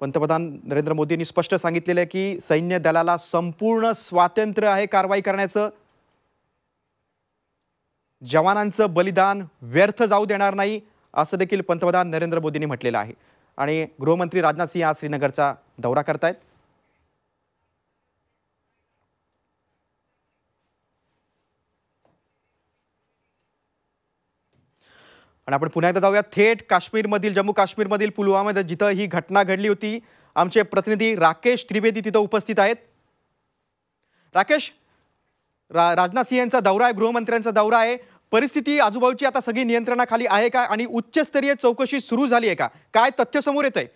पंतप्रधान नरेंद्र मोदींनी स्पष्ट सांगितलेलं आहे की सैन्य दलाला संपूर्ण स्वातंत्र्य आहे कारवाई करण्याचं. जवानांचं बलिदान व्यर्थ जाऊ देणार नाही असं देखील पंतप्रधान नरेंद्र मोदींनी म्हटलेलं आहे. आणि गृहमंत्री राजनाथ सिंह आज श्रीनगरचा दौरा करतायत. आणि आपण पुन्हा एकदा जाऊया. थेट काश्मीरमधील जम्मू काश्मीरमधील पुलवामामध्ये जिथं ही घटना घडली होती आमचे प्रतिनिधी राकेश त्रिवेदी तिथं उपस्थित आहेत. राकेश रा राजनाथ सिंह यांचा दौरा आहे गृहमंत्र्यांचा दौरा आहे. परिस्थिती आजूबाजूची आता सगळी नियंत्रणाखाली आहे का? आणि उच्चस्तरीय चौकशी सुरू झाली आहे का? काय तथ्य समोर येत आहे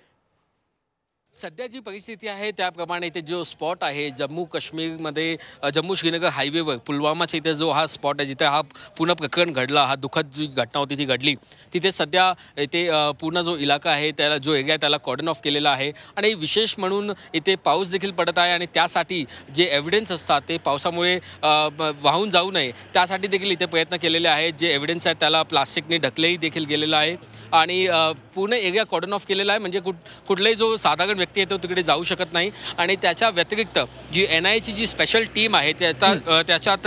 सध्या जी परिस्थिती आहे त्याप्रमाणे इथे जो स्पॉट आहे जम्मू काश्मीरमध्ये जम्मू श्रीनगर हायवेवर पुलवामाच्या इथे जो हा स्पॉट आहे जिथे हा पूर्ण प्रकरण घडला हा दुःखद जी घटना होती ती घडली. तिथे सध्या इथे पूर्ण जो इलाका आहे त्याला जो एरिया आहे त्याला कॉर्डन ऑफ केलेला आहे. आणि विशेष म्हणून इथे पाऊस देखील पडत आहे आणि त्यासाठी जे एव्हिडन्स असतात ते पावसामुळे वाहून जाऊ नये. त्यासाठी देखील इथे प्रयत्न केलेले आहेत. जे एव्हिडन्स आहेत त्याला प्लास्टिकने ढकलेही देखील गेलेलं आहे. आणि पूर्ण एरिया कॉर्डन ऑफ केलेला आहे. म्हणजे कुठ कुठलाही जो साधारण व्यक्ती आहे तो तिकडे जाऊ शकत नाही. आणि त्याच्या व्यतिरिक्त जी एन आयची जी स्पेशल टीम आहे त्याचा त्याच्यात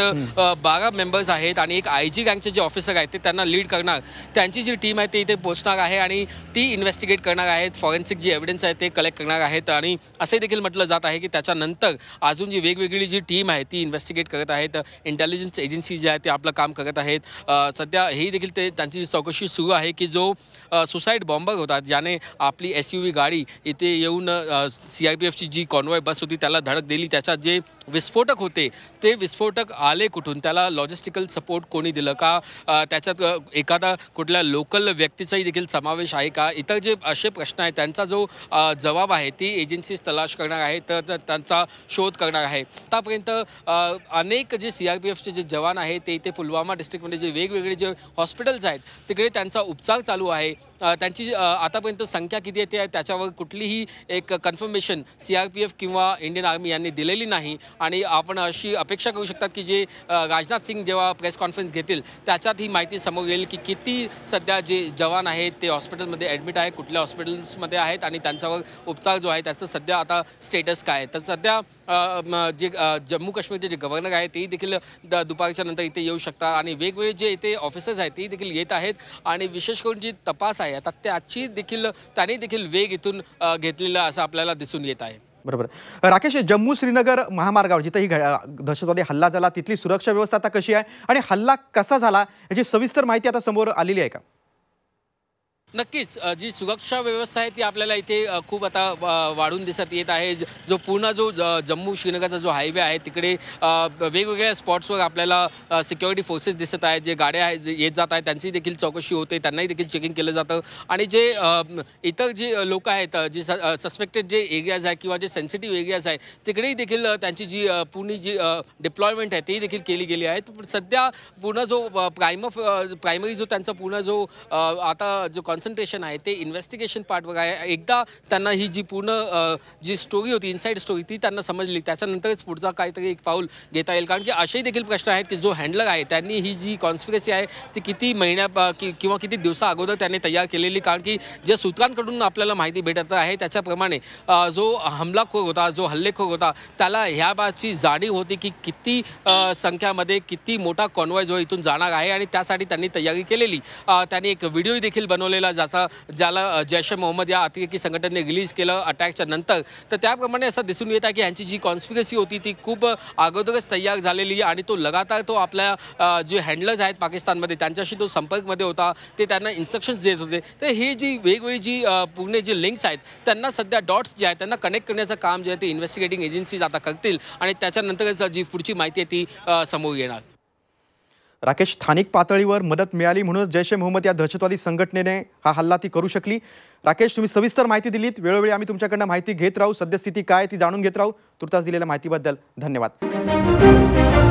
बारा मेंबर्स आहेत आणि एक आय जी गँगचे जे ऑफिसर आहेत ते त्यांना लीड करणार. त्यांची जी टीम आहे ती इथे पोहोचणार आहे आणि ती इन्व्हेस्टिगेट करणार आहेत. फॉरेन्सिक जी एव्हिडन्स आहे ते कलेक्ट करणार आहेत. आणि असे देखील म्हटलं जात आहे की त्याच्यानंतर अजून जी वेगवेगळी जी टीम आहे ती इन्व्हेस्टिगेट करत आहेत. इंटेलिजन्स एजन्सी जे आहे ते आपलं काम करत आहेत. सध्या ही देखील ते त्यांची जी चौकशी सुरू आहे की जो सुसाईड बॉम्बर होता ज्याने आपली एस यू व्ही गाडी इथे येऊन सी आय पी एफची जी कॉन्वॉय बस होती त्याला धडक दिली. त्याच्यात जे विस्फोटक होते ते विस्फोटक आले कुठून? त्याला लॉजिस्टिकल सपोर्ट कोणी दिलं का? त्याच्यात एखादा कुठल्या लोकल व्यक्तीचाही देखील समावेश आहे का? इतर जे असे प्रश्न आहेत त्यांचा जो जबाब आहे ती एजन्सीज तलाश करणार आहे तर तर त्यांचा शोध करणार आहे. आतापर्यंत अनेक जे सी आर पी एफचे जे जवान आहेत ते इथे पुलवामा डिस्ट्रिक्टमध्ये जे वेगवेगळे जे हॉस्पिटल्स आहेत तिकडे त्यांचा उपचार चालू आहे. त्यांची त्यांची आतापर्यंत संख्या किती आहे त्याच्यावर कुठलीही एक confirmation C R P F किंवा इंडियन आर्मी यांनी दिलेली नाही. आणि आपण अशी अपेक्षा करू शकतात की जे राजनाथ सिंग जेव्हा प्रेस कॉन्फरन्स घेतील त्याच्यात ही माहिती समोर येईल की किती सध्या जे जवान आहेत ते हॉस्पिटलमध्ये ॲडमिट आहे कुठल्या हॉस्पिटल्समध्ये आहेत आणि त्यांच्यावर उपचार जो आहे त्याचं सध्या आता स्टेटस काय आहे. तर सध्या जे जम्मू काश्मीरचे जे गव्हर्नर आहेत तेही देखील द दुपारच्या नंतर इथे येऊ शकतात. आणि वेगवेगळे जे इथे ऑफिसर्स आहेत तेही देखील येत आहेत. आणि विशेष करून जी तपास आहे आता त्या आजची देखील त्यांनी देखील वेग इथून घेतलेला असं आपल्याला दिसून येत आहे. बरोबर. राकेश जम्मू श्रीनगर महामार्गावर जिथंही दहशतवादी हल्ला झाला तिथली सुरक्षा व्यवस्था आता कशी आहे? आणि हल्ला कसा झाला? याची सविस्तर माहिती आता समोर आलेली आहे का? नक्कीच जी सुरक्षा व्यवस्था आहे ती आपल्याला इथे खूप आता वाढून दिसत येत आहे. जो पूर्ण जो ज- जम्मू श्रीनगरचा जो हायवे आहे तिकडे वेगवेगळ्या स्पॉट्सवर आपल्याला सिक्युरिटी फोर्सेस दिसत आहेत. जे गाड्या आहेत येत जात आहेत त्यांची देखील चौकशी होते त्यांनाही देखील चेकिंग केलं जातं. आणि जे इतर जे लोक आहेत जे सस्पेक्टेड जे एरियाज आहे किंवा जे सेन्सिटिव्ह एरियाज आहे तिकडेही देखील त्यांची जी पूर्ण जी डिप्लॉयमेंट आहे ती देखील केली गेली आहे पण सध्या पूर्ण जो प्राइम प्रायमरी जो त्यांचा पूर्ण जो आता जो कॉन्सन्ट्रेशन आहे ते इन्व्हेस्टिगेशन पार्टवर आहे एकदा त्यांना ही जी पूर्ण जी स्टोरी होती इनसाईड स्टोरी ती त्यांना समजली. त्याच्यानंतरच पुढचा काहीतरी एक पाऊल घेता येईल. कारण की असेही देखील प्रश्न आहेत की जो हँडलर आहे त्यांनी ही जी कॉन्स्पिरसी आहे ती किती महिन्या कि- किंवा किती दिवसा अगोदर त्यांनी तयार केलेली. कारण की ज्या सूत्रांकडून आपल्याला माहिती भेटत आहे त्याच्याप्रमाणे जो हमलाखोर होता जो हल्लेखोर होता त्याला ह्या बाबतची जाणीव होती की किती संख्यामध्ये किती मोठा कॉन्वॉय जो इथून जाणार आहे आणि त्यासाठी त्यांनी तयारी केलेली. त्यांनी एक व्हिडिओ देखील बनवलेला ज्याचा ज्याला जैश ए मोहम्मद या अतिरेकी संघटनेने रिलीज केलं अटॅकच्या नंतर तर त्याप्रमाणे असं दिसून येत आहे की यांची जी कॉन्स्पिरसी होती ती खूप अगोदरच तयार झालेली आणि तो लगातार तो आपल्या जे हँडलर्स आहेत पाकिस्तानमध्ये त्यांच्याशी तो संपर्कमध्ये होता ते त्यांना इन्स्ट्रक्शन्स देत होते. तर ही जी वेगवेगळी जी पूर्ण जे लिंक्स आहेत त्यांना सध्या डॉट्स जे आहेत त्यांना कनेक्ट करण्याचं काम जे आहे ते इन्व्हेस्टिगेटिंग एजन्सीज आता करतील आणि त्याच्यानंतरच जी पुढची माहिती आहे ती समोर येणार. राकेश स्थानिक पातळीवर मदत मिळाली म्हणूनच जैश ए मोहम्मद या दहशतवादी संघटनेने हा हल्ला ती करू शकली. राकेश तुम्ही सविस्तर माहिती दिलीत. वेळोवेळी आम्ही तुमच्याकडनं माहिती घेत राहू. सद्यस्थिती काय ती जाणून घेत राहू. तुर्तास दिलेल्या माहितीबद्दल धन्यवाद.